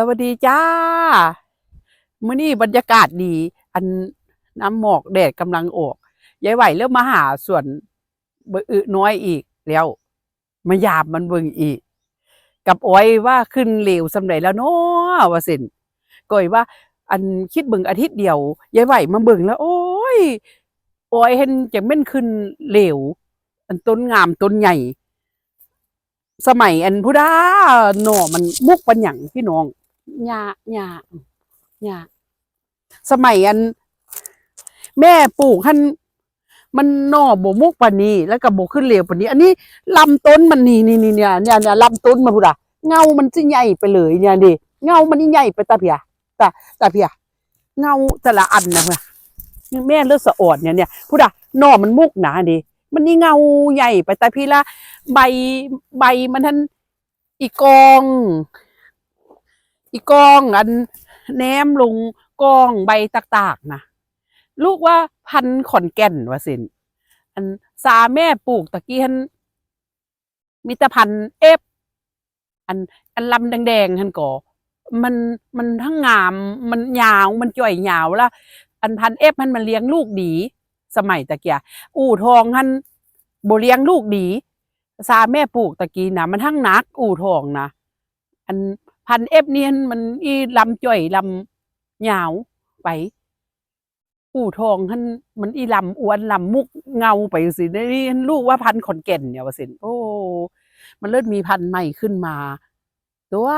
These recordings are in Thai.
สวัสดีจ้ามื้อนี้บรรยากาศดี อันน้ำหมอกแดดกำลังออกยายไหวเริ่มมาหาส่วนเบออึน้อยอีกแล้วมายามมันเบิ่งอีก กับอ้อยว่าขึ้นเหลวสำเร็จแล้วเนาะว่าสินก้อยว่า อันคิดเบิ่งอาทิตย์เดียวยายไหวมาเบิ่งแล้ว โอ้ยอ้อยเห็นจะแม่นขึ้นเหลวอันต้นงามต้นใหญ่ สมัยอันพุดาหน่อมันมุกปัญญังพี่น้อง หญ้าหญ้าหญ้าสมัยอัน แม่ปลูกหันมันหน่อบ่มุกปานนี้แล้วก็บ่ขึ้นเร็วปานนี้ อันนี้ลำต้นมันนี่นี่นี่เนี่ยเนี่ยเนี่ยลำต้นมันพุดาเงามันสิใหญ่ไปเลยเนี่ยดิเงามันนี่ใหญ่ไปตาเพียตาตาเพียเงาแต่ละอันนะเพื่อแม่เลือดสะออดเนี่ยเนี่ยพุดาหน่อมันมุกหนาดิมันนี่เงาใหญ่ไปตาพี่ละใบใบมันทันอีกอง อีกองอันแหนมลงกองใบตากๆนะลูกว่าพันขอนแก่นว่าสินอันสาแม่ปลูกตะกี้หันมีต่พันเอฟอันอันลำแดงๆหันก่อมันมันทั้งงามมันยาวมันจ่อยยาวล้วอันพันเอฟมันมันเลี้ยงลูกดี สมัยตะเกียอู่ทองหันโบเลี้ยงลูกดีซาแม่ปลูกตะกี้นะมันทั้งนักอู่ทองนะอัน พันเอฟเนี่ยมันอีลำจ่อยลำยาวไปอู่ทองท่านมันอีลำอ้วนลำมุกเงาไปสินี่ลูกว่าพันขอนแก่นเนี่ยว่าสิโอ้ มันเริ่มมีพันใหม่ขึ้นมาตัว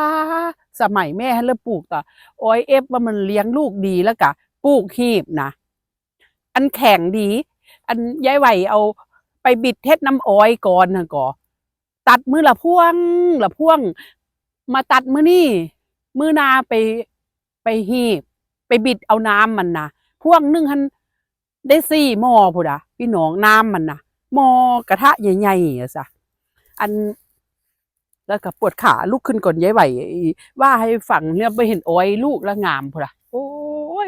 สมัยแม่เริ่มปลูกต่อโอ้ยเอฟว่ามันเลี้ยงลูกดีแล้วกะปลูกหีบนะอันแข็งดี อันย้ายไหวเอาไปบิดเทศน้ำอ้อยก่อนนะก่อตัดมือละพ่วงละพ่วง มาตัดมือนี่มือนาไปไปหีบ ไปบิดเอาน้ำมันนะพ่วงนึ่งหันได้สี่หม้อพุดะพี่น้องน้ำมันนะหม้อกระทะใหญ่ๆอะสะอัน แล้วก็ปวดขาลุกขึ้นก่อนย้ายไหวว่าให้ฝังเนี่ยไปเห็นอ้อยลูกล้วงามพุดะโอ้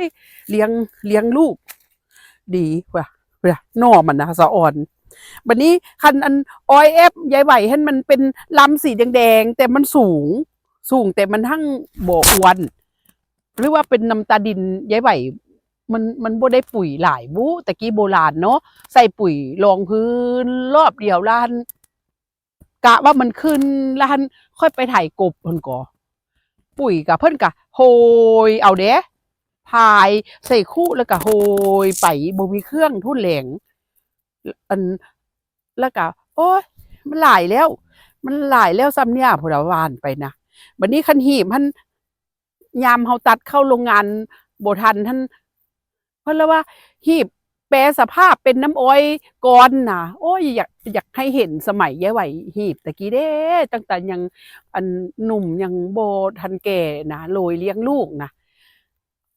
ยเลี้ยงเลี้ยงลูก ดีพุดะพุดะนอมันนะสะอ่อนบันนี้คันอันอ้อยเอฟยายไหวเห็นมันเป็นลำสีแดงๆแต่มันสูง สูงแต่มันทั้งโบอวน หรือว่าเป็นน้ำตาดินยายไหวมันมันบ่ได้ปุ๋ยหลายบูตะกี้โบราณเนาะใส่ปุ๋ยรองพื้นรอบเดียวล้าน กะว่ามันขึ้นล้านค่อยไปถ่ายกบเพิ่นก่อปุ๋ยกับเพิ่นกะโหยเอาเด้พายใส่คู่แล้วก็โหยไปบ่มีเครื่องทุ่นแหลงอันแล้วก็โอ้ยมันหลายแล้ว มันหลายแล้วซ้ำเนี่ยพวกเราวานไปนะ บัดนี้คันหีบมันยามเฮาตัดเข้าโรงงานโบทันท่านเพราะแล้วว่าหีบแปรสภาพเป็นน้ำอ้อยก่อนน่ะโอ้ยอยากอยากให้เห็นสมัยยายไหวหีบตะกี้เด้ ตั้งแต่ยังอันหนุ่มยังโบทันแก่นะโรยเลี้ยงลูกนะ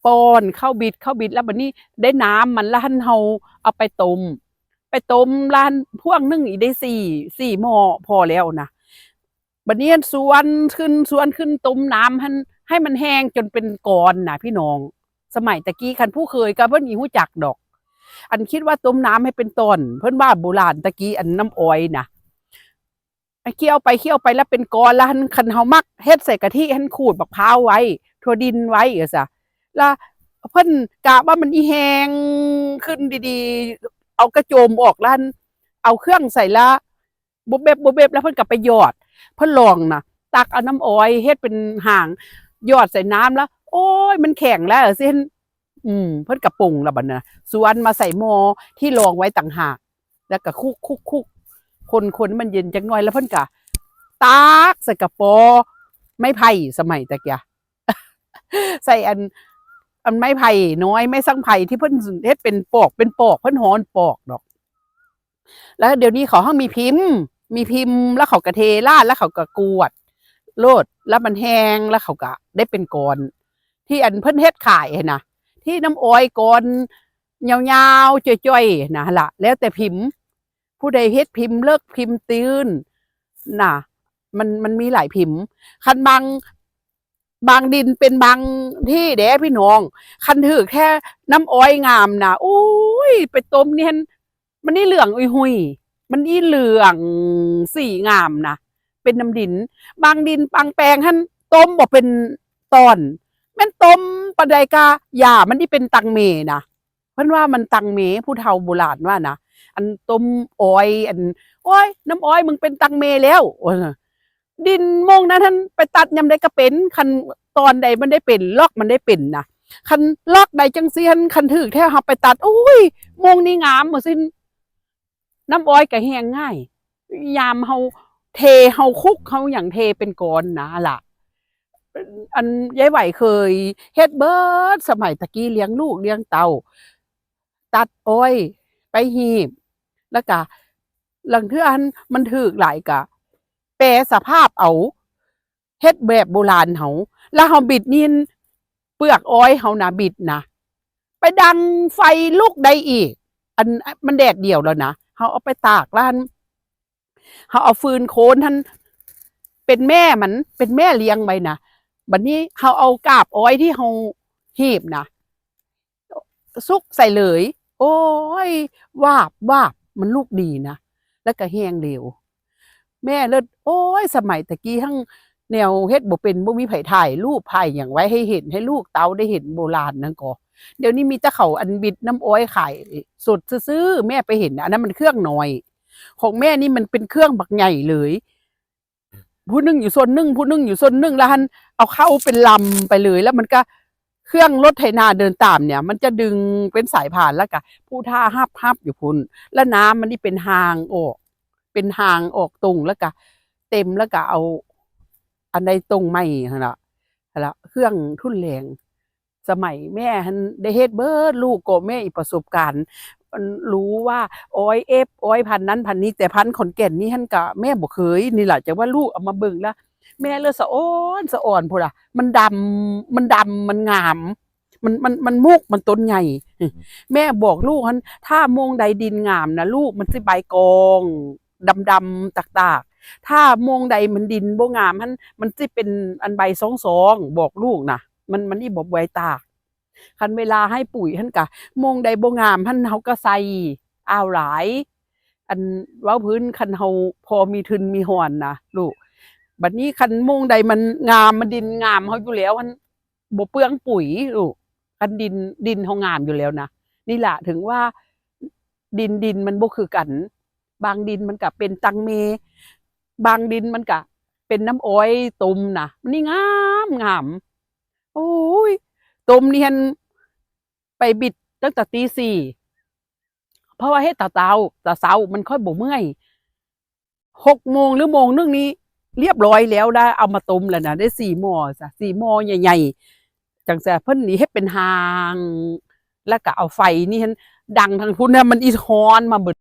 ป้อนเข้าบิดเข้าบิดแล้วบัดนี้ได้น้ำมันแล้วท่านเฮาเอาไปต้มไปต้มร้านพ่วงนึ่งอีกได้สี่สี่หม้อพอแล้วนะ บัดนี้สวนขึ้นสวนขึ้นต้มน้ำให้ให้มันแห้งจนเป็นกอนนะพี่น้อง สมัยตะกี้คันผู้เคยก็เพิ่นอีหูจักดอก อันคิดว่าต้มน้ำให้เป็นต้นเพิ่นว่าโบราณตะกี้อันน้ำอ้อยนะไอ้เคี่ยวไปเคี่ยวไปแล้วเป็นกอนแล้วันคันเฮามักเฮ็ดใส่กะทิหันขูดบักพร้าวไว้ถั่วดินไว้เออซะแล้วเพิ่นกะว่ามันอีแห้งขึ้นดีๆ เอากระโจมออกแล้วเอาเครื่องใส่ละบบเบบบบเบบแล้วเพิ่นกลับไปหยอด เพิ่นลองนะตักเอาน้ำอ้อยเฮ็ดเป็นห่างยอดใส่น้ำแล้ว โอ้ยมันแข็งแล้วเส้น อืม เพิ่นกระปรุงล้วบัดน่ะส่วนมาใส่หม้อที่รองไว้ต่างหาก แล้วก็คุกคุกคุกคนคนมันเย็นจังหน่อยแล้วเพิ่นกะตากใส่กระปอไม้ไผ่สมัยตะเกียใส่อัน อันไม้ไผ่น้อยไม้สังไผ่ที่เพิ่นเฮ็ดเป็นปอกเป็นปอกเพิ่นหอนปอกดอก แล้วเดี๋ยวนี้เขาห้างมีพิมพ์ มีพิมพ์แล้วเขากระเทราดแล้วเขาก็กวด โลดแล้วมันแห้งแล้วเขาก็ได้เป็นก้อนที่อันเพิ่นเฮ็ดขายนะที่น้ำอ้อยก้อนยาวๆจ้อยๆนะล่ะแล้วแต่พิมพ์ ผู้ใดเฮ็ดพิมพ์เลิกพิมพ์ตื้นน่ะมันมันมีหลายพิมพ์ คันบางบางดินเป็นบางที่เด้พี่น้อง คันถือแค่น้ำอ้อยงามนะอุ้ย ไปต้มเนี่ยมันนี่เหลืองอุยหุย มันนี่เหลืองสีงามนะเป็นน้ำดิน บางดินบางแปลงท่านต้มบอกเป็นตอนแม่นต้มปานใดกาอย่ามันนี่เป็นตังเมนะเพิ่นว่ามันตังเมผู้เฒ่าโบราณว่านะอันต้มอ้อย อันอ้อยน้ำอ้อยมึงเป็นตังเมแล้วดินโมงนั้นท่านไปตัดยำใดก็เป็นคันตอนใดมันได้เป็นลอกมันได้เป็นนะคันลอกใดจังเซียนคันถือแท้เฮาไปตัดโอ้ยโมงนี้งามหมดสิ้น น้ำอ้อยก็แห้งง่าย ยามเฮาเทเฮาคุกเฮาอย่างเทเป็นก้อนนะล่ะ อันยายไหวเคยเฮ็ดเบิร์ดสมัยตะกี้เลี้ยงลูกเลี้ยงเต่าตัดอ้อยไปหีบ แล้วก็หลังเทื่ออันมันถึกหลายกะแปรสภาพเอาเฮ็ดแบบโบราณเฮาแล้วเฮาบิดนี่เปลือกอ้อยเฮานะบิดนะไปดังไฟลุกได้อีก อันมันแดดเดียวแล้วนะ เฮาเอาไปตากร้านเฮาเอาฟืนโคนท่านเป็นแม่มันเป็นแม่เลี้ยงไว้นะบัดนี้เฮาเอากาบอ้อยที่เฮาหีบนะซุกใส่เลย โอ้ยวาบวาบมันลูกดีนะแล้วก็แห้งเร็ว แม่เลิศโอ้ย สมัยตะกี้ทั้งแนวเฮ็ดบ่เป็นบ่มีไผถ่ายรูปถ่าอย่างไว้ให้เห็นให้ลูกเตาได้เห็นโบราณนั่นก็ เดี๋ยวนี้มีแต่เขาอันบิดน้ำอ้อยขายสดซื้อๆแม่ไปเห็นอันนั้นมันเครื่องน้อย ของแม่นี่มันเป็นเครื่องบักใหญ่เลยผู้หนึงอยู่ส่วนหนึงผู้หนึงอยู่ส่วนหนึงแล้วหันเอาเข้าเป็นลำไปเลย แล้วมันก็เครื่องรถไถนาเดินตามเนี่ย มันจะดึงเป็นสายผ่านแล้วก็ผู้ท่าฮับฮับอยู่พุ่นแล้วน้ำมันนี่เป็นหางออก เป็นหางออกตรงแล้วก็เต็มแล้วก็เอา อันใดตรงไม่หั่นล่ะหั่นละเครื่องทุนแรง สมัยแม่หันได้เฮ็ดเบิดลูกก็แม่อีประสบการณ์มันรู้ว่าอ้อยเอฟอ้อยพันนั้นพันนี้แต่พันขอนแก่นนี่หันกะแม่บ่เคยนี่แหละจะว่าลูกเอามาเบิ่งแล้วแม่เลือดสะอ้อนสะอ่อนพุ่นล่ะมันดำมันดำมันงาม มันมันมันมุกมันต้นใหญ่ แม่บอกลูกหันถ้าโมงใดดินงามนะลูกมันสิใบกองดำดำๆตากตากๆถ้าโมงใดมันดินบ่งามหันมันสิเป็นอันใบสองสองๆบอกลูกนะ มันมันนี่บอกไว้ตากคันเวลาให้ปุ๋ยหันกะมงใดบงามหันเฮาก็ใส่อ้าวหลาย อันว้าพื้นคันเฮาพอมีทุนมีหอนนะลูกบัดนี้คันมงใดมันงามมันดินงามเฮาอยู่แล้วมันบ่เปลืองปุ๋ยลูกคันดินดินเฮางามอยู่แล้วนะนี่ล่ะถึงว่าดินดินมันบ่คือกัน บางดินมันก็เป็นตังเม บางดินมันก็เป็นน้ำอ้อยตุ่มนะมันนี่งามงาม โอ้ยตุ่มนี่ฮันไปบิดตั้งแต่ตีสี่เพราะว่าเฮ็ดตาเตาตาเสามันค่อยบ่เมื่อยหกโมงหรือโมงนึงนี้ เรียบร้อยแล้วได้เอามาต้มแล้วนะได้สี่หม้อจ้ะสี่หม้อใหญ่ๆจังแซ่เพิ่นนี่เฮ็ดเป็นหาง แล้วก็เอาไฟนี่ฮันดังทางพุ่นนะมันอีฮอนมาเบิด